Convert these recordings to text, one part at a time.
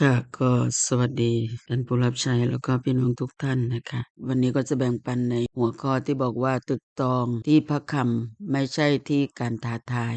ค่ะก็สวัสดีท่านผู้รับใช้แล้วก็พี่น้องทุกท่านนะคะ วันนี้ก็จะแบ่งปันในหัวข้อที่บอกว่าตึกตองที่พระคำไม่ใช่ที่การท้าทาย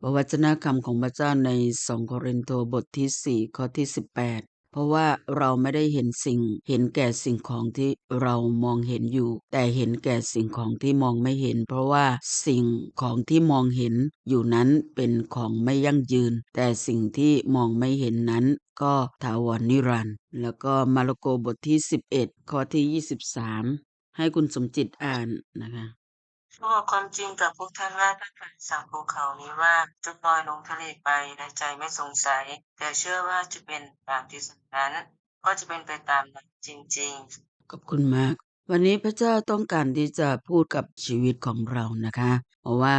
พระวจนะคำของพระเจ้าใน2โครินธ์บทที่4ข้อที่18เพราะว่าเราไม่ได้เห็นสิ่งเห็นแก่สิ่งของที่เรามองเห็นอยู่ แต่เห็นแก่สิ่งของที่มองไม่เห็น เพราะว่าสิ่งของที่มองเห็นอยู่นั้นเป็นของไม่ยั่งยืน แต่สิ่งที่มองไม่เห็นนั้น ก็ถาวรนิรันดร์แล้วก็มาระโกบทที่11ข้อที่23ให้คุณสมจิตอ่านนะคะบอกความจริงกับพวกท่านว่าถ้าใครสั่งภูเขานี้ว่าจงลอยลงทะเลไปในใจไม่สงสัย แต่เชื่อว่าจะเป็นตามที่สั่งนั้น ก็จะเป็นไปตามนั้นจริงขอบคุณมาก วันนี้พระเจ้าต้องการที่จะพูดกับชีวิตของเรานะคะ เพราะว่า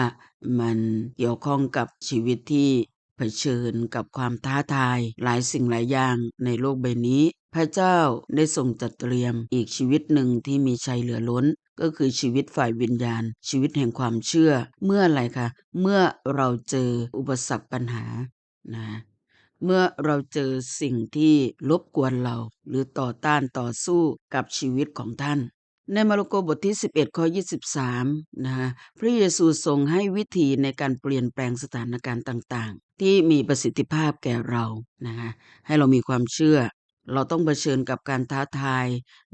มันเกี่ยวข้องกับชีวิตที่เผชิญกับความท้าทายหลายสิ่งหลายอย่างในโลกใบนี้ พระเจ้าได้ทรงจัดเตรียมอีกชีวิตหนึ่งที่มีชัยเหลือล้น ก็คือชีวิตฝ่ายวิญญาณ ชีวิตแห่งความเชื่อ เมื่ออะไรคะ เมื่อเราเจออุปสรรคปัญหานะเมื่อเราเจอสิ่งที่รบกวนเรา หรือต่อต้านต่อสู้กับชีวิตของท่าน ในมาระโกบทที่ 11 ข้อ 23 นะฮะพระเยซูทรงให้วิธีในการเปลี่ยนแปลงสถานการณ์ต่างๆ ที่มีประสิทธิภาพแก่เรานะฮะให้เรามีความเชื่อ เราต้องเผชิญกับการท้าทาย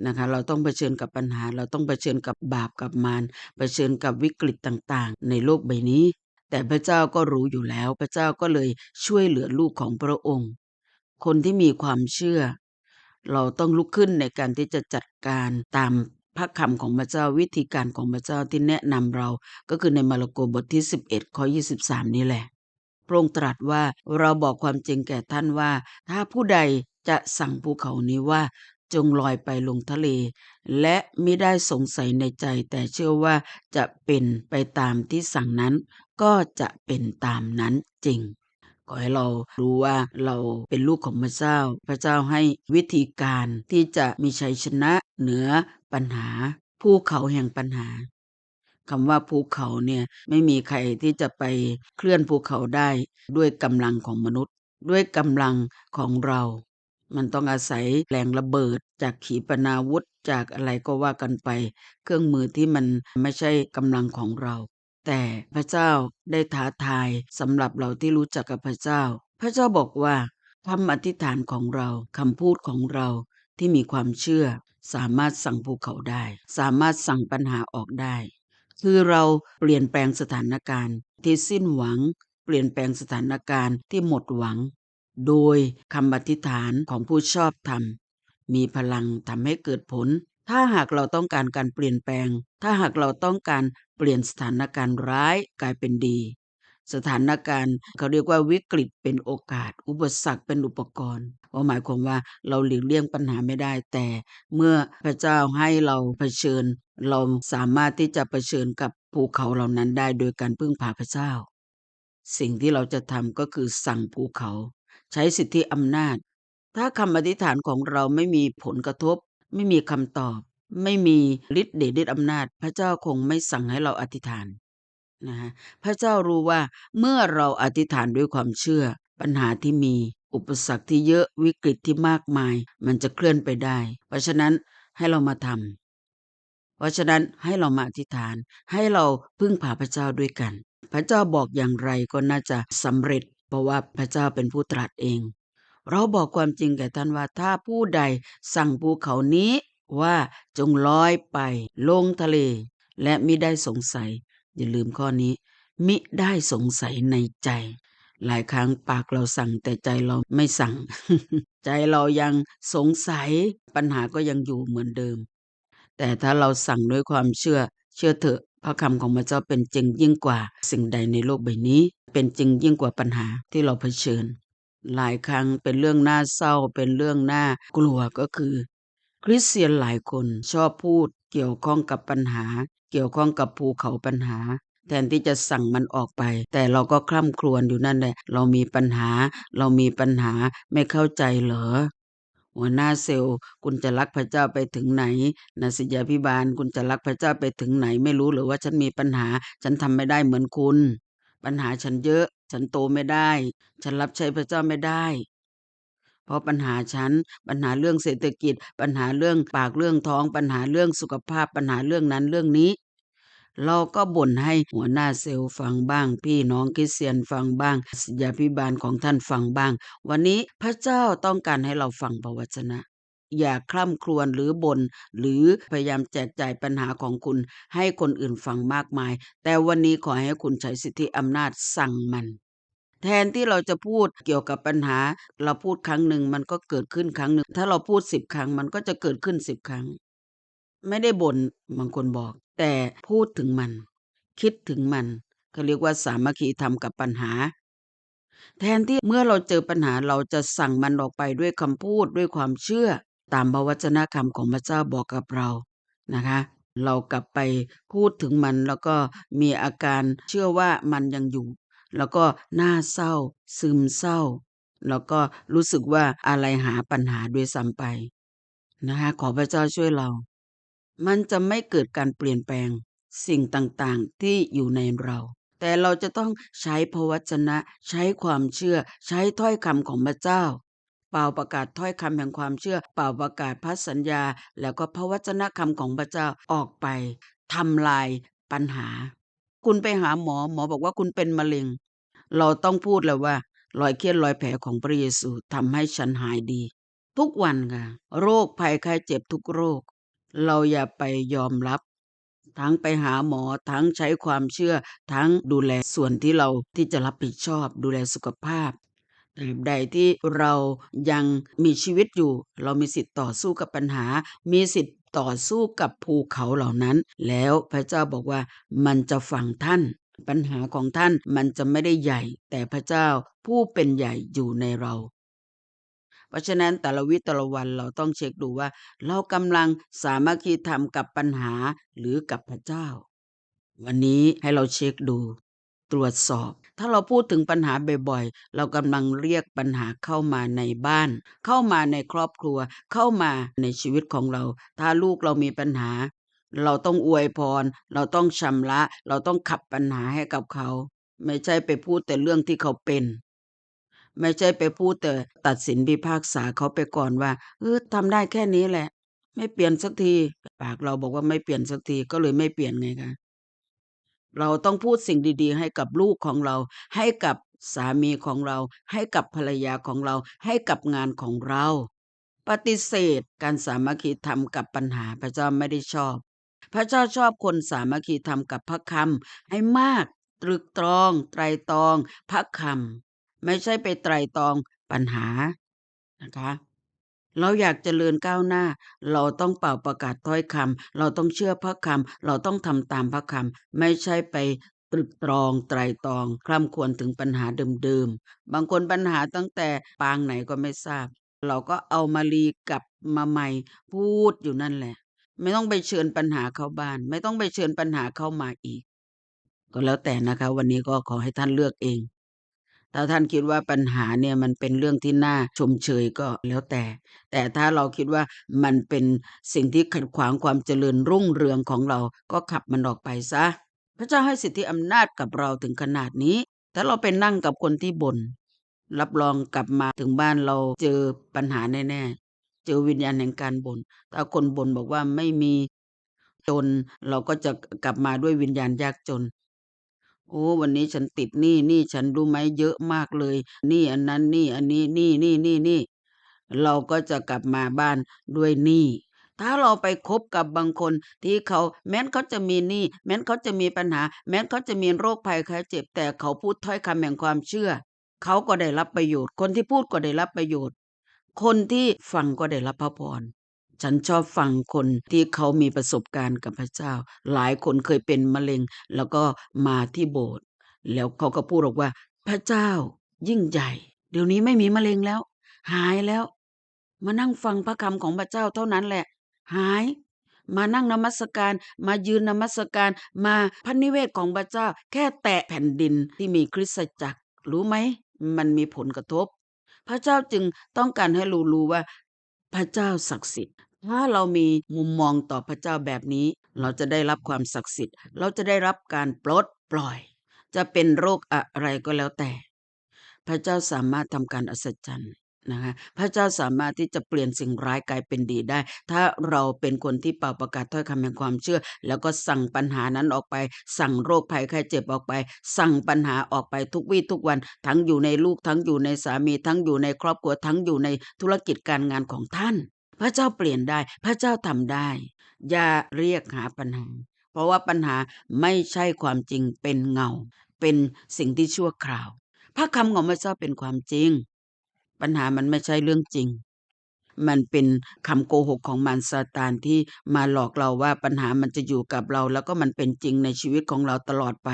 นะคะเราต้องเผชิญกับปัญหา เราต้องเผชิญกับบาปกับมารเผชิญกับวิกฤตต่างๆ ในโลกใบนี้ แต่พระเจ้าก็รู้อยู่แล้ว พระเจ้าก็เลยช่วยเหลือลูกของพระองค์ คนที่มีความเชื่อเราต้องลุกขึ้นในการที่จะจัดการตาม พระคำของพระเจ้าวิธีการของพระเจ้าที่แนะนำเราก็คือในมาระโกบทที่ 11ข้อ23 นี่แหละ พระองค์ตรัสว่าเราบอกความจริงแก่ท่านว่า ถ้าผู้ใดจะสั่งภูเขานี้ว่าจงลอยไปลงทะเล และไม่ได้สงสัยในใจ แต่เชื่อว่าจะเป็นไปตามที่สั่งนั้น ก็จะเป็นตามนั้นจริง ขอให้เรารู้ว่าเราเป็นลูกของพระเจ้า พระเจ้าให้วิธีการที่จะมีชัยชนะเหนือ ปัญหา ภูเขาแห่งปัญหาคำว่าภูเขาเนี่ยไม่มีใครที่จะไปเคลื่อนภูเขาได้ด้วยกำลังของมนุษย์ ด้วยกำลังของเรา มันต้องอาศัยแรงระเบิดจากขีปนาวุธจากอะไรก็ว่ากันไป เครื่องมือที่มันไม่ใช่กำลังของเรา แต่พระเจ้าได้ท้าทายสำหรับเราที่รู้จักกับพระเจ้า พระเจ้าบอกว่าคำอธิษฐานของเราคำพูดของเรา ที่มีความเชื่อ สามารถสั่งภูเขาได้ สามารถสั่งปัญหาออกได้ คือเราเปลี่ยนแปลงสถานการณ์ที่สิ้นหวัง เปลี่ยนแปลงสถานการณ์ที่หมดหวัง โดยคำอธิษฐานของผู้ชอบธรรม มีพลังทำให้เกิดผล ถ้าหากเราต้องการการเปลี่ยนแปลง ถ้าหากเราต้องการเปลี่ยนสถานการณ์ร้ายกลายเป็นดี สถานการณ์ เขาเรียกว่าวิกฤตเป็นโอกาส อุปสรรคเป็นอุปกรณ์ว่าหมายความว่าเราหลีกเลี่ยงปัญหาไม่ได้ แต่เมื่อพระเจ้าให้เราเผชิญ เราสามารถที่จะเผชิญกับภูเขาเหล่านั้นได้โดยการพึ่งพาพระเจ้า สิ่งที่เราจะทำก็คือสั่งภูเขา ใช้สิทธิอำนาจ ถ้าคำอธิษฐานของเราไม่มีผลกระทบ ไม่มีคำตอบ ไม่มีฤทธิ์เดชฤทธิอำนาจ พระเจ้าคงไม่สั่งให้เราอธิษฐาน นะฮะพระเจ้ารู้ว่าเมื่อเราอธิษฐานด้วยความเชื่อ ปัญหาที่มีอุปสรรคที่เยอะวิกฤตที่มากมาย มันจะเคลื่อนไปได้ เพราะฉะนั้นให้เรามาทำเพราะฉะนั้นให้เรามาอธิษฐาน ให้เราพึ่งพาพระเจ้าด้วยกัน พระเจ้าบอกอย่างไรก็น่าจะสำเร็จ เพราะว่าพระเจ้าเป็นผู้ตรัสเอง เราบอกความจริงแก่ท่านว่าถ้าผู้ใดสั่งภูเขานี้ว่าจงลอยไปลงทะเล และมิได้สงสัย อย่าลืมข้อนี้ มิได้สงสัยในใจ หลายครั้งปากเราสั่งแต่ใจเราไม่สั่ง ใจเรายังสงสัยปัญหาก็ยังอยู่เหมือนเดิม แต่ถ้าเราสั่งด้วยความเชื่อ เชื่อเถอะพระคำของพระเจ้าเป็นจริงยิ่งกว่าสิ่งใดในโลกใบนี้ เป็นจริงยิ่งกว่าปัญหาที่เราเผชิญ หลายครั้งเป็นเรื่องน่าเศร้าเป็นเรื่องน่ากลัวก็คือ คริสเตียนหลายคนชอบพูดเกี่ยวข้องกับปัญหา เกี่ยวข้องกับภูเขาปัญหา แทนที่จะสั่งมันออกไป แต่เราก็คล่ำครวญอยู่นั่นแหละ เรามีปัญหา เรามีปัญหาไม่เข้าใจเหรอหัวหน้าเซลล์คุณจะรักพระเจ้าไปถึงไหนนาสิยาพิบาลคุณจะรักพระเจ้าไปถึงไหน ไม่รู้หรือว่าฉันมีปัญหา ฉันทำไม่ได้เหมือนคุณ ปัญหาฉันเยอะ ฉันโตไม่ได้ ฉันรับใช้พระเจ้าไม่ได้ เพราะปัญหาฉันปัญหาเรื่องเศรษฐกิจ ปัญหาเรื่องปากเรื่องท้อง ปัญหาเรื่องสุขภาพปัญหาเรื่องนั้นเรื่องนี้ เราก็บ่นให้หัวหน้าเซลล์ฟังบ้าง พี่น้องคริสเตียนฟังบ้างศิษยาภิบาลของท่านฟังบ้าง วันนี้พระเจ้าต้องการให้เราฟังพระวจนะอย่าคร่ำครวญหรือบ่นหรือพยายามแจกจ่ายปัญหาของคุณ ให้คนอื่นฟังมากมาย แต่วันนี้ขอให้คุณใช้สิทธิอำนาจสั่งมัน แทนที่เราจะพูดเกี่ยวกับปัญหา เราพูดครั้งหนึ่งมันก็เกิดขึ้นครั้งหนึ่ง ถ้าเราพูดสิบครั้งมันก็จะเกิดขึ้นสิบครั้ง ไม่ได้บ่นบางคนบอก แต่พูดถึงมัน คิดถึงมันเขาเรียกว่าสามัคคีธรรมกับปัญหา แทนที่เมื่อเราเจอปัญหาเราจะสั่งมันออกไปด้วยคำพูดด้วยความเชื่อ ตามพระวจนะคำของพระเจ้าบอกกับเรานะคะเรากลับไปพูดถึงมันแล้วก็มีอาการเชื่อว่ามันยังอยู่ แล้วก็หน่าเศร้า ซึมเศร้า แล้วก็รู้สึกว่าอะไรหาปัญหาด้วยซ้ำไปนะคะขอพระเจ้าช่วยเรา มันจะไม่เกิดการเปลี่ยนแปลงสิ่งต่างๆที่อยู่ในเรา แต่เราจะต้องใช้พระวจนะ ใช้ความเชื่อ ใช้ถ้อยคำของพระเจ้า เป่าประกาศถ้อยคำแห่งความเชื่อ เป่าประกาศพระสัญญา แล้วก็พระวจนะคำของพระเจ้าออกไปทำลายปัญหา คุณไปหาหมอหมอบอกว่าคุณเป็นมะเร็ง เราต้องพูดเลยว่า รอยเคียนรอยแผลของพระเยซูทำให้ฉันหายดี ทุกวันค่ะ โรคภัยไข้เจ็บทุกโรค เราอย่าไปยอมรับ ทั้งไปหาหมอทั้งใช้ความเชื่อ ทั้งดูแลส่วนที่เราที่จะรับผิดชอบ ดูแลสุขภาพตราบใดที่เรายังมีชีวิตอยู่ เรามีสิทธิ์ต่อสู้กับปัญหา มีสิทธิ์ ต่อสู้กับภูเขาเหล่านั้น แล้วพระเจ้าบอกว่ามันจะฟังท่าน ปัญหาของท่านมันจะไม่ได้ใหญ่ แต่พระเจ้าผู้เป็นใหญ่อยู่ในเรา เพราะฉะนั้นแต่ละวิตละวันเราต้องเช็คดูว่า เรากำลังสามัคคีธรรมกับปัญหาหรือกับพระเจ้า วันนี้ให้เราเช็คดู ตรวจสอบ ถ้าเราพูดถึงปัญหาบ่อยๆ เรากำลังเรียกปัญหาเข้ามาในบ้าน เข้ามาในครอบครัว เข้ามาในชีวิตของเรา ถ้าลูกเรามีปัญหา เราต้องอวยพร เราต้องชำระ เราต้องขับปัญหาให้กับเขา ไม่ใช่ไปพูดแต่เรื่องที่เขาเป็น ไม่ใช่ไปพูดแต่ตัดสินพิพากษาเขาไปก่อนว่าเออทำได้แค่นี้แหละ ไม่เปลี่ยนสักที ปากเราบอกว่าไม่เปลี่ยนสักทีก็เลยไม่เปลี่ยนไงคะ เราต้องพูดสิ่งดีๆ ให้กับลูกของเรา ให้กับสามีของเรา ให้กับภรรยาของเรา ให้กับงานของเรา ปฏิเสธการสามัคคีธรรมกับปัญหาพระเจ้าไม่ได้ชอบ พระเจ้าชอบคนสามัคคีธรรมกับพระคำให้มาก ตรึกตรอง ไตรตรอง พระคำไม่ใช่ไปไตรตรองปัญหานะคะ เราอยากเจริญก้าวหน้า เราต้องเป่าประกาศถ้อยคำ เราต้องเชื่อพระคำ เราต้องทำตามพระคำ ไม่ใช่ไปตรึกตรองไตรตรองคร่ำควรถึงปัญหาเดิมๆ บางคนปัญหาตั้งแต่ปางไหนก็ไม่ทราบ เราก็เอามารีกลับมาใหม่พูดอยู่นั่นแหละ ไม่ต้องไปเชิญปัญหาเข้าบ้าน ไม่ต้องไปเชิญปัญหาเข้ามาอีก ก็แล้วแต่นะคะ วันนี้ก็ขอให้ท่านเลือกเอง ถ้าท่านคิดว่าปัญหาเนี่ยมันเป็นเรื่องที่น่าชมเชยก็แล้วแต่ แต่ถ้าเราคิดว่ามันเป็นสิ่งที่ขัดขวางความเจริญรุ่งเรืองของเราก็ขับมันออกไปซะ พระเจ้าให้สิทธิอำนาจกับเราถึงขนาดนี้ ถ้าเราไปนั่งกับคนที่บน่นรับรองกลับมาถึงบ้านเราเจอปัญหาแน่ๆ เจอวิญญาณแห่งการบน่นถ้าคนบ่นบอกว่าไม่มีจน เราก็จะกลับมาด้วยวิญญาณยากจน โอ้วันนี้ฉันติดหนี้หนี้ฉันรู้ไหมเยอะมากเลยหนี้อันนั้นหนี้อันนี้หนี้หนี้หนี้หนี้เราก็จะกลับมาบ้านด้วยหนี้ถ้าเราไปคบกับบางคนที่เขาแม้นเขาจะมีหนี้แม้นเขาจะมีปัญหา แม้นเขาจะมีโรคภัยไข้เจ็บ แต่เขาพูดถ้อยคำแห่งความเชื่อ เขาก็ได้รับประโยชน์ คนที่พูดก็ได้รับประโยชน์ คนที่ฟังก็ได้รับพระพร ฉันชอบฟังคนที่เขามีประสบการณ์กับพระเจ้า หลายคนเคยเป็นมะเร็ง แล้วก็มาที่โบสถ์แล้วเขาก็พูดบอกว่า พระเจ้ายิ่งใหญ่ เดี๋ยวนี้ไม่มีมะเร็งแล้ว หายแล้ว มานั่งฟังพระคำของพระเจ้าเท่านั้นแหละ หาย มานั่งนมัสการ มายืนนมัสการ มาพระนิเวศของพระเจ้า แค่แตะแผ่นดินที่มีคริสตจักร รู้ไหม มันมีผลกระทบ พระเจ้าจึงต้องการให้รู้รู้ว่าพระเจ้าศักดิ์สิทธิ์ ถ้าเรามีมุมมองต่อพระเจ้าแบบนี้ เราจะได้รับความศักดิ์สิทธิ์ เราจะได้รับการปลดปล่อย จะเป็นโรคอะไรก็แล้วแต่ พระเจ้าสามารถทำการอัศจรรย์นะคะพระเจ้าสามารถที่จะเปลี่ยนสิ่งร้ายกลายเป็นดีได้ ถ้าเราเป็นคนที่เป่าประกาศถ้อยคำแห่งความเชื่อ แล้วก็สั่งปัญหานั้นออกไป สั่งโรคภัยไข้เจ็บออกไป สั่งปัญหาออกไปทุกวี่ทุกวัน ทั้งอยู่ในลูกทั้งอยู่ในสามี ทั้งอยู่ในครอบครัวทั้งอยู่ในธุรกิจการงานของท่าน พระเจ้าเปลี่ยนได้ พระเจ้าทำได้ อย่าเรียกหาปัญหา เพราะว่าปัญหาไม่ใช่ความจริงเป็นเงา เป็นสิ่งที่ชั่วคราว พระคำของพระเจ้าเป็นความจริง ปัญหามันไม่ใช่เรื่องจริง มันเป็นคำโกหกของมารซาตานที่มาหลอกเราว่าปัญหามันจะอยู่กับเรา แล้วก็มันเป็นจริงในชีวิตของเราตลอดไป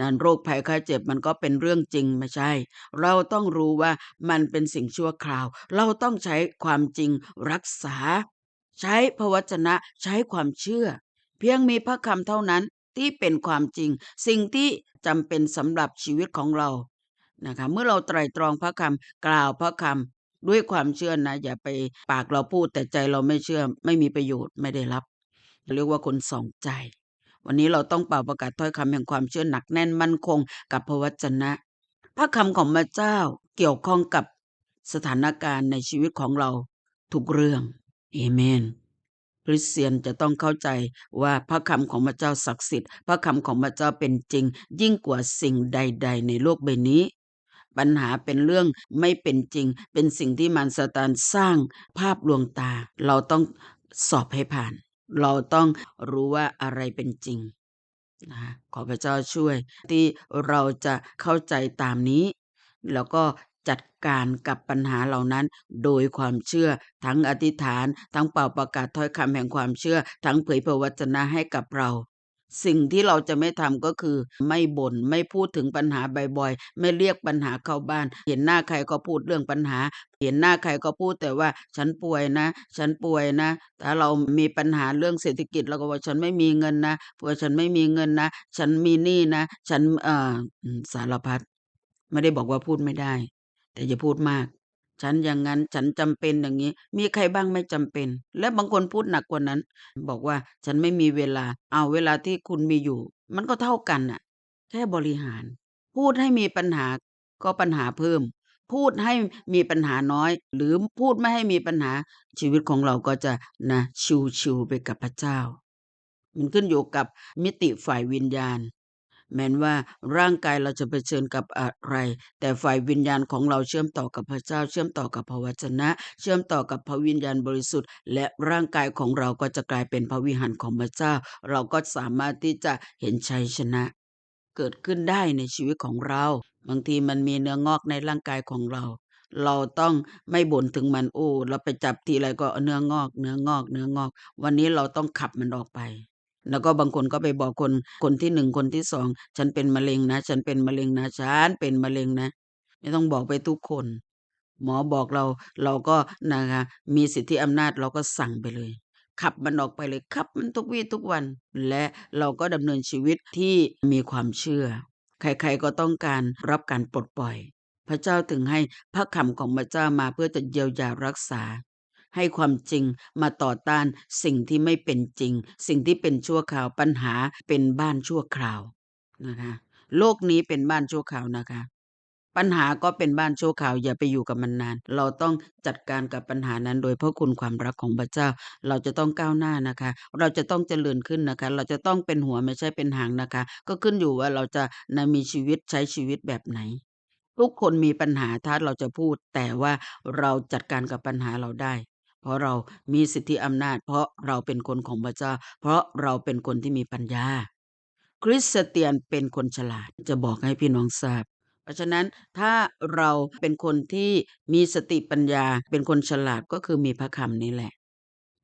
นั่นโรคภัยไข้เจ็บมันก็เป็นเรื่องจริงไม่ใช่ เราต้องรู้ว่ามันเป็นสิ่งชั่วคราว เราต้องใช้ความจริงรักษา ใช้พระวจนะใช้ความเชื่อ เพียงมีพระคำเท่านั้นที่เป็นความจริง สิ่งที่จำเป็นสำหรับชีวิตของเรานะคะเมื่อเราไตรตรองพระคำกล่าวพระคำ ด้วยความเชื่อนะอย่าไปปากเราพูดแต่ใจเราไม่เชื่อไม่มีประโยชน์ไม่ได้รับเรียกว่าคนสองใจ วันนี้เราต้องเป่าประกาศถ้อยคำแห่งความเชื่อหนักแน่นมั่นคงกับพระวจนะ พระคำของพระเจ้าเกี่ยวข้องกับสถานการณ์ในชีวิตของเราทุกเรื่องเอเมนคริสเตียนจะต้องเข้าใจว่าพระคำของพระเจ้าศักดิ์สิทธิ์ พระคำของพระเจ้าเป็นจริง ยิ่งกว่าสิ่งใด ๆ ในโลกใบนี้ ปัญหาเป็นเรื่องไม่เป็นจริง เป็นสิ่งที่มารซาตานสร้างภาพลวงตา เราต้องสอบให้ผ่าน เราต้องรู้ว่าอะไรเป็นจริงนะคะขอพระเจ้าช่วย ที่เราจะเข้าใจตามนี้ แล้วก็จัดการกับปัญหาเหล่านั้น โดยความเชื่อ ทั้งอธิษฐาน ทั้งเป่าประกาศถ้อยคำแห่งความเชื่อ ทั้งเผยพระวจนะให้กับเรา สิ่งที่เราจะไม่ทำก็คือ ไม่บ่นไม่พูดถึงปัญหาบ่อยๆ ไม่เรียกปัญหาเข้าบ้าน เห็นหน้าใครก็พูดเรื่องปัญหา เห็นหน้าใครก็พูดแต่ว่าฉันป่วยนะ ฉันป่วยนะถ้าเรามีปัญหาเรื่องเศรษฐกิจเราก็ว่าฉันไม่มีเงินนะเพราะฉันไม่มีเงินนะ ฉันมีหนี้นะ ฉันเอ่อสารพัดไม่ได้บอกว่าพูดไม่ได้ แต่อย่าพูดมาก ฉันอย่างงั้นฉันจำเป็นอย่างงี้ มีใครบ้างไม่จำเป็น และบางคนพูดหนักกว่านั้น บอกว่าฉันไม่มีเวลา เอาเวลาที่คุณมีอยู่ มันก็เท่ากันน่ะ แค่บริหาร พูดให้มีปัญหาก็ปัญหาเพิ่ม พูดให้มีปัญหาน้อย หรือพูดไม่ให้มีปัญหาชีวิตของเราก็จะนะชิลๆไปกับพระเจ้า มันขึ้นอยู่กับมิติฝ่ายวิญญาณ แม้นว่าร่างกายเราจะเผชิญกับอะไร แต่ฝ่ายวิญญาณของเราเชื่อมต่อกับพระเจ้า เชื่อมต่อกับพระวจนะ เชื่อมต่อกับพระวิญญาณบริสุทธิ์ และร่างกายของเราก็จะกลายเป็นพระวิหารของพระเจ้า เราก็สามารถที่จะเห็นชัยชนะ เกิดขึ้นได้ในชีวิตของเรา บางทีมันมีเนื้องอกในร่างกายของเราเราต้องไม่บ่นถึงมันโอ้เราไปจับทีไรก็เนื้องอก เนื้องอก เนื้องอก วันนี้เราต้องขับมันออกไป แล้วก็บางคนก็ไปบอกคนคนที่1คนที่2ฉันเป็นมะเร็งนะ ฉันเป็นมะเร็งนะฉันเป็นมะเร็งนะไม่ต้องบอกไปทุกคน หมอบอกเราเราก็นะคะมีสิทธิอำนาจเราก็สั่งไปเลย ขับมันออกไปเลยขับมันทุกวี่ทุกวัน และเราก็ดำเนินชีวิตที่มีความเชื่อ ใครๆก็ต้องการรับการปลดปล่อย พระเจ้าถึงให้พระคำของพระเจ้ามาเพื่อจะเยียวยารักษา ให้ความจริงมาต่อต้านสิ่งที่ไม่เป็นจริง สิ่งที่เป็นชั่วคราวปัญหาเป็นบ้านชั่วคราวนะคะโลกนี้เป็นบ้านชั่วคราวนะคะ ปัญหาก็เป็นบ้านชั่วคราวอย่าไปอยู่กับมันนาน เราต้องจัดการกับปัญหานั้น โดยพระคุณความรักของพระเจ้า เราจะต้องก้าวหน้านะคะ เราจะต้องเจริญขึ้นนะคะ เราจะต้องเป็นหัวไม่ใช่เป็นหางนะคะ ก็ขึ้นอยู่ว่าเราจะนะมีชีวิตใช้ชีวิตแบบไหนทุกคนมีปัญหาถ้าเราจะพูด แต่ว่าเราจัดการกับปัญหาเราได้ เพราะเรามีสิทธิอำนาจ เพราะเราเป็นคนของพระเจ้า เพราะเราเป็นคนที่มีปัญญา คริสเตียนเป็นคนฉลาดจะบอกให้พี่น้องทราบ เพราะฉะนั้นถ้าเราเป็นคนที่มีสติปัญญา เป็นคนฉลาดก็คือมีพระคำนี่แหละ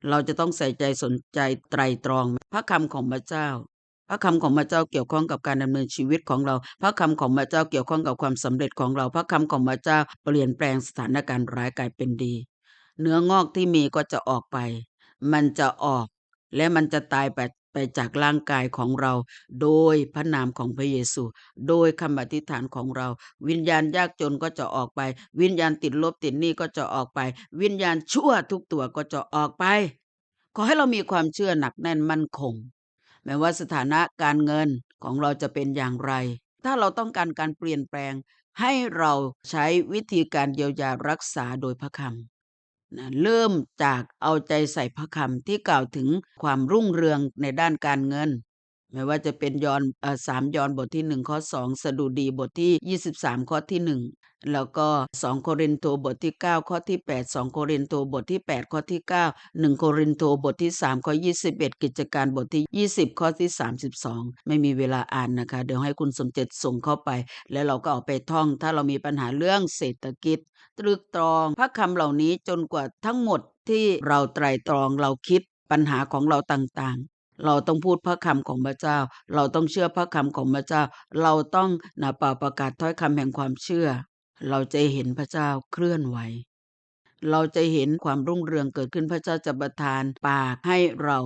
เราจะต้องใส่ใจสนใจไตรตรองพระคำของพระเจ้าพระคำของพระเจ้าเกี่ยวข้องกับการดำเนินชีวิตของเรา พระคำของพระเจ้าเกี่ยวข้องกับความสำเร็จของเรา พระคำของพระเจ้าเปลี่ยนแปลงสถานการณ์ร้ายกลายเป็นดี เนื้องอกที่มีก็จะออกไป มันจะออก และมันจะตายไปไปจากร่างกายของเรา โดยพระนามของพระเยซู โดยคำอธิษฐานของเรา วิญญาณยากจนก็จะออกไป วิญญาณติดลบติดหนี้ก็จะออกไป วิญญาณชั่วทุกตัวก็จะออกไป ขอให้เรามีความเชื่อหนักแน่นมั่นคง แม้ว่าสถานะการเงินของเราจะเป็นอย่างไร ถ้าเราต้องการการเปลี่ยนแปลง ให้เราใช้วิธีการเยียวยารักษาโดยพระคำ นะเริ่มจากเอาใจใส่พระคำที่กล่าวถึงความรุ่งเรืองในด้านการเงิน ไม่ว่าจะเป็นยอนเอ่อ3ยอนบทที่ 1 ข้อ 2 สดุดีบทที่ 23 ข้อที่ 1 แล้วก็ 2 โครินโตบทที่ 9 ข้อที่ 8 2 โครินโตบทที่ 8 ข้อที่ 9 1 โครินโตบทที่ 3 ข้อ 21 กิจการบทที่ 20 ข้อที่ 32 ไม่มีเวลาอ่านนะคะ เดี๋ยวให้คุณสมเจตส่งเข้าไป แล้วเราก็เอาไปท่อง ถ้าเรามีปัญหาเรื่องเศรษฐกิจ ตรึกตรองพระคำเหล่านี้จนกว่าทั้งหมดที่เราไตรตรองเราคิดปัญหาของเราต่าง เราต้องพูดพระคำของพระเจ้า เราต้องเชื่อพระคำของพระเจ้า เราต้องนาเป่าประกาศถ้อยคำแห่งความเชื่อ เราจะเห็นพระเจ้าเคลื่อนไหวเราจะเห็นความรุ่งเรืองเกิดขึ้นพระเจ้าจะประทานปากให้เรา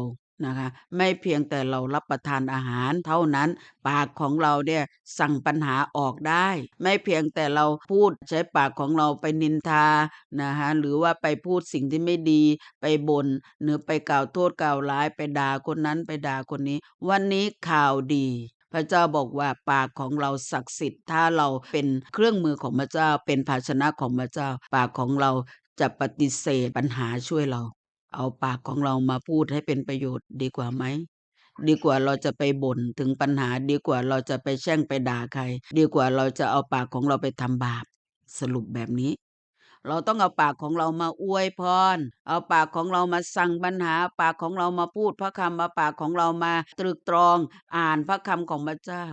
นะคะ ไม่เพียงแต่เรารับประทานอาหารเท่านั้น ปากของเราเนี่ยสั่งปัญหาออกได้ ไม่เพียงแต่เราพูดใช้ปากของเราไปนินทานะคะหรือว่าไปพูดสิ่งที่ไม่ดีไปบน่นหรือไปกล่าวโทษกล่าวร้ายไปด่าคนนั้นไปด่าคนนี้ วันนี้ข่าวดีพระเจ้าบอกว่าปากของเราศักดิ์สิทธิ์ถ้าเราเป็นเครื่องมือของพระเจ้าเป็นภาชนะของพระเจ้า ปากของเราจะปฏิเสธปัญหาช่วยเรา เอาปากของเรามาพูดให้เป็นประโยชน์ดีกว่าไหม ดีกว่าเราจะไปบ่นถึงปัญหาดีกว่าเราจะไปแช่งไปด่าใคร ดีกว่าเราจะเอาปากของเราไปทำบาป สรุปแบบนี้ เราต้องเอาปากของเรามาอวยพร เอาปากของเรามาสั่งปัญหา ปากของเรามาพูดพระคำเอาปากของเรามาตรึกตรอง อ่านพระคำของพระเจ้า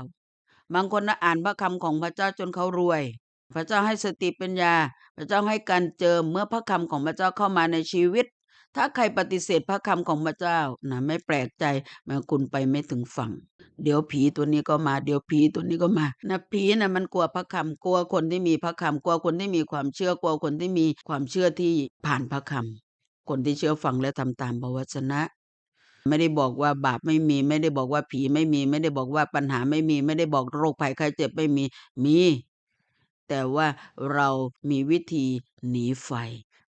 บางคนนะอ่านพระคำของพระเจ้าจนเขารวยพระเจ้าให้สติปัญญา พระเจ้าให้การเจิมเมื่อพระคำของพระเจ้าเข้ามาในชีวิต ถ้าใครปฏิเสธพระคำของพระเจ้านะไม่แปลกใจเมื่อคุณไปไม่ถึงฝั่ง เดี๋ยวผีตัวนี้ก็มาเดี๋ยวผีตัวนี้ก็มานะผีนะมันกลัวพระคำกลัวคนที่มีพระคำกลัวคนที่มีความเชื่อกลัวคนที่มีความเชื่อที่ผ่านพระคำคนที่เชื่อฟังและทำตามพระวจนะ ไม่ได้บอกว่าบาปไม่มี ไม่ได้บอกว่าผีไม่มี ไม่ได้บอกว่าปัญหาไม่มี ไม่ได้บอกโรคภัยไข้เจ็บไม่มีมี แต่ว่าเรามีวิธีหนีไฟ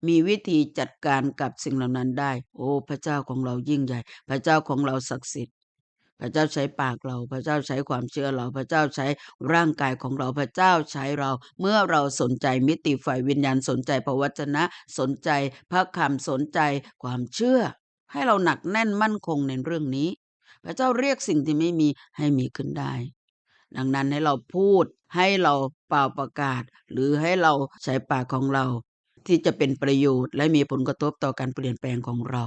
มีวิธีจัดการกับสิ่งเหล่านั้นได้ โอ้ พระเจ้าของเรายิ่งใหญ่ พระเจ้าของเราศักดิ์สิทธิ์ พระเจ้าใช้ปากเรา พระเจ้าใช้ความเชื่อเรา พระเจ้าใช้ร่างกายของเรา พระเจ้าใช้เรา เมื่อเราสนใจมิติฝ่ายวิญญาณสนใจพระวจนะ สนใจพระคำสนใจความเชื่อ ให้เราหนักแน่นมั่นคงในเรื่องนี้ พระเจ้าเรียกสิ่งที่ไม่มีให้มีขึ้นได้ ดังนั้นให้เราพูดให้เราเป่าประกาศ หรือให้เราใช้ปากของเรา ที่จะเป็นประโยชน์และมีผลกระทบต่อการเปลี่ยนแปลงของเรา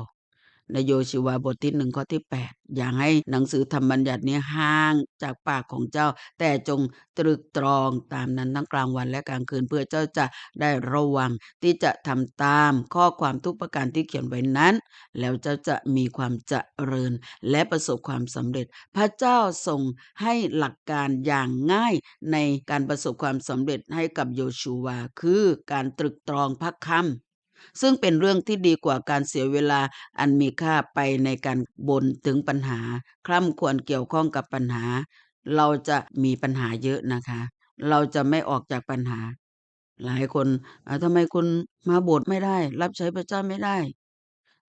นโยชิวาบทที่หนึ่งข้อที่ 8 อย่าให้หนังสือธรรมบัญญัตินี้ห่างจากปากของเจ้า แต่จงตรึกตรองตามนั้นทั้งกลางวันและกลางคืนเพื่อเจ้าจะได้ระวังที่จะทำตามข้อความทุกประการที่เขียนไว้นั้น แล้วเจ้าจะมีความเจริญและประสบความสำเร็จ พระเจ้าทรงให้หลักการอย่างง่ายในการประสบความสำเร็จให้กับโยชูวาคือการตรึกตรองพระคำ ซึ่งเป็นเรื่องที่ดีกว่าการเสียเวลาอันมีค่าไปในการบ่นถึงปัญหา คร่ำควรเกี่ยวข้องกับปัญหา เราจะมีปัญหาเยอะนะคะ เราจะไม่ออกจากปัญหา หลายคนทำไมคุณมาโบสถ์ไม่ได้ รับใช้พระเจ้าไม่ได้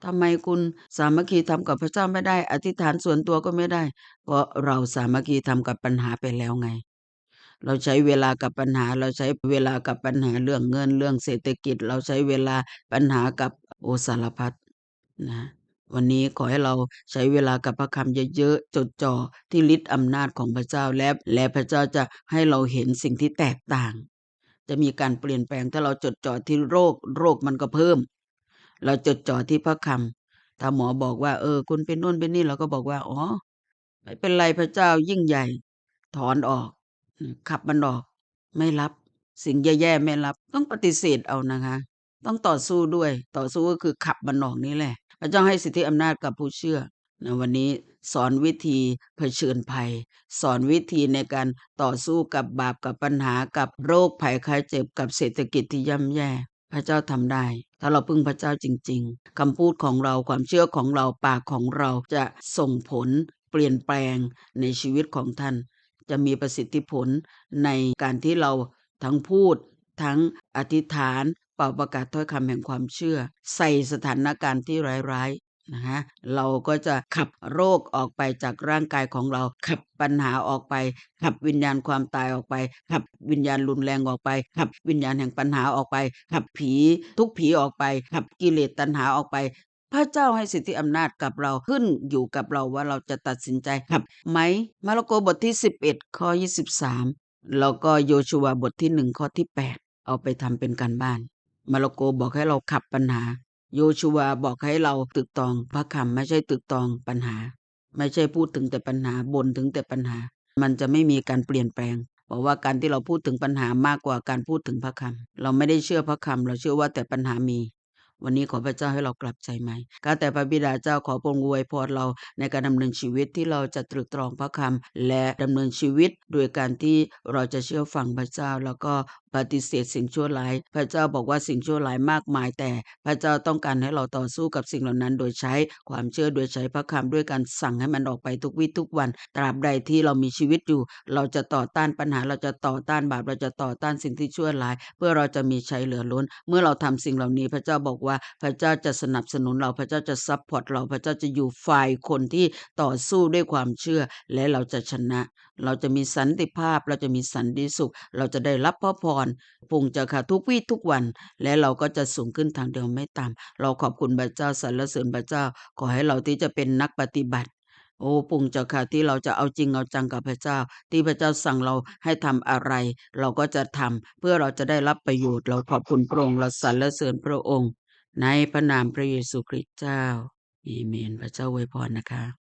ทำไมคุณสามัคคีทำกับพระเจ้าไม่ได้ อธิษฐานส่วนตัวก็ไม่ได้ เพราะเราสามัคคีทำกับปัญหาไปแล้วไง เราใช้เวลากับปัญหา เราใช้เวลากับปัญหาเรื่องเงินเรื่องเศรษฐกิจ เราใช้เวลาปัญหากับโอสารพัดนะวันนี้ขอให้เราใช้เวลากับพระคำเยอะๆจดจ่อที่ฤทธิ์อำนาจของพระเจ้าและและพระเจ้าจะให้เราเห็นสิ่งที่แตกต่าง จะมีการเปลี่ยนแปลงถ้าเราจดจ่อที่โรคโรคมันก็เพิ่ม เราจดจ่อที่พระคำถ้าหมอบอกว่า เออ คุณเป็นนู่นเป็นนี่เราก็บอกว่าอ๋อไม่เป็นไรพระเจ้ายิ่งใหญ่ ถอนออก ขับมันออก ไม่รับ สิ่งแย่ ๆ ไม่รับ ต้องปฏิเสธเอานะคะ ต้องต่อสู้ด้วย ต่อสู้ก็คือขับมันออกนี่แหละ พระเจ้าให้สิทธิอำนาจกับผู้เชื่อนะวันนี้สอนวิธีเผชิญภัย สอนวิธีในการต่อสู้กับบาปกับปัญหากับโรคภัยไข้เจ็บกับเศรษฐกิจที่ย่ำแย่ พระเจ้าทำได้ ถ้าเราพึ่งพระเจ้าจริง ๆคำพูดของเราความเชื่อของเราปากของเราจะส่งผลเปลี่ยนแปลงในชีวิตของท่าน จะมีประสิทธิผลในการที่เราทั้งพูด ทั้งอธิษฐานเป่าประกาศถ้อยคำแห่งความเชื่อ ใส่สถานการณ์ที่ร้ายๆนะคะเราก็จะขับโรคออกไปจากร่างกายของเรา ขับปัญหาออกไป ขับวิญญาณความตายออกไป ขับวิญญาณรุนแรงออกไป ขับวิญญาณแห่งปัญหาออกไป ขับผีทุกผีออกไป ขับกิเลสตัณหาออกไป พระเจ้าให้สิทธิอำนาจกับเราขึ้นอยู่กับเราว่าเราจะตัดสินใจขับไหมมาระโกบทที่ 11ข้อ23 แล้วก็โยชูวาบทที่ 1 ข้อที่ 8 เอาไปทำเป็นการบ้าน มาระโกบอกให้เราขับปัญหา โยชูวาบอกให้เราตึกตอง พระคำไม่ใช่ตึกตองปัญหา ไม่ใช่พูดถึงแต่ปัญหาบนถึงแต่ปัญหา มันจะไม่มีการเปลี่ยนแปลงบอกว่าการที่เราพูดถึงปัญหามากกว่าการพูดถึงพระคำเราไม่ได้เชื่อพระคำเราเชื่อว่าแต่ปัญหามี วันนี้ขอพระเจ้าให้เรากลับใจใหม่ การแต่พระบิดาเจ้าขอพระองค์อวยพรเราในการดำเนินชีวิตที่เราจะตรึกตรองพระคำและดำเนินชีวิตโดยการที่เราจะเชื่อฟังพระเจ้าแล้วก็ ปฏิเสธสิ่งชั่วร้าย พระเจ้าบอกว่าสิ่งชั่วร้ายมากมาย แต่พระเจ้าต้องการให้เราต่อสู้กับสิ่งเหล่านั้น โดยใช้ความเชื่อโดยใช้พระคำด้วยการสั่งให้มันออกไปทุกวิทุกวัน ตราบใดที่เรามีชีวิตอยู่ เราจะต่อต้านปัญหาเราจะต่อต้านบาปเราจะต่อต้านสิ่งที่ชั่วร้าย เพื่อเราจะมีชัยเหลือล้น เมื่อเราทำสิ่งเหล่านี้พระเจ้าบอกว่าพระเจ้าจะสนับสนุนเราพระเจ้าจะซัพพอร์ตเราพระเจ้าจะอยู่ฝ่ายคนที่ต่อสู้ด้วยความเชื่อและเราจะชนะ เราจะมีสันติภาพเราจะมีสันติสุข เราจะได้รับพระพรพงจะค่ะทุกวี่ทุกวัน และเราก็จะสูงขึ้นทางเดียวไม่ต่ำเราขอบคุณพระเจ้าสรรเสริญพระเจ้า ขอให้เราที่จะเป็นนักปฏิบัติโอ้ปุงเจ้าค่ะที่เราจะเอาจริงเอาจังกับพระเจ้า ที่พระเจ้าสั่งเราให้ทำอะไร เราก็จะทำเพื่อเราจะได้รับประโยชน์เราขอบคุณพระองค์เราสรรเสริญพระองค์ ในพระนามพระเยซูคริสต์เจ้าอเมนพระเจ้าอวยพรนะคะ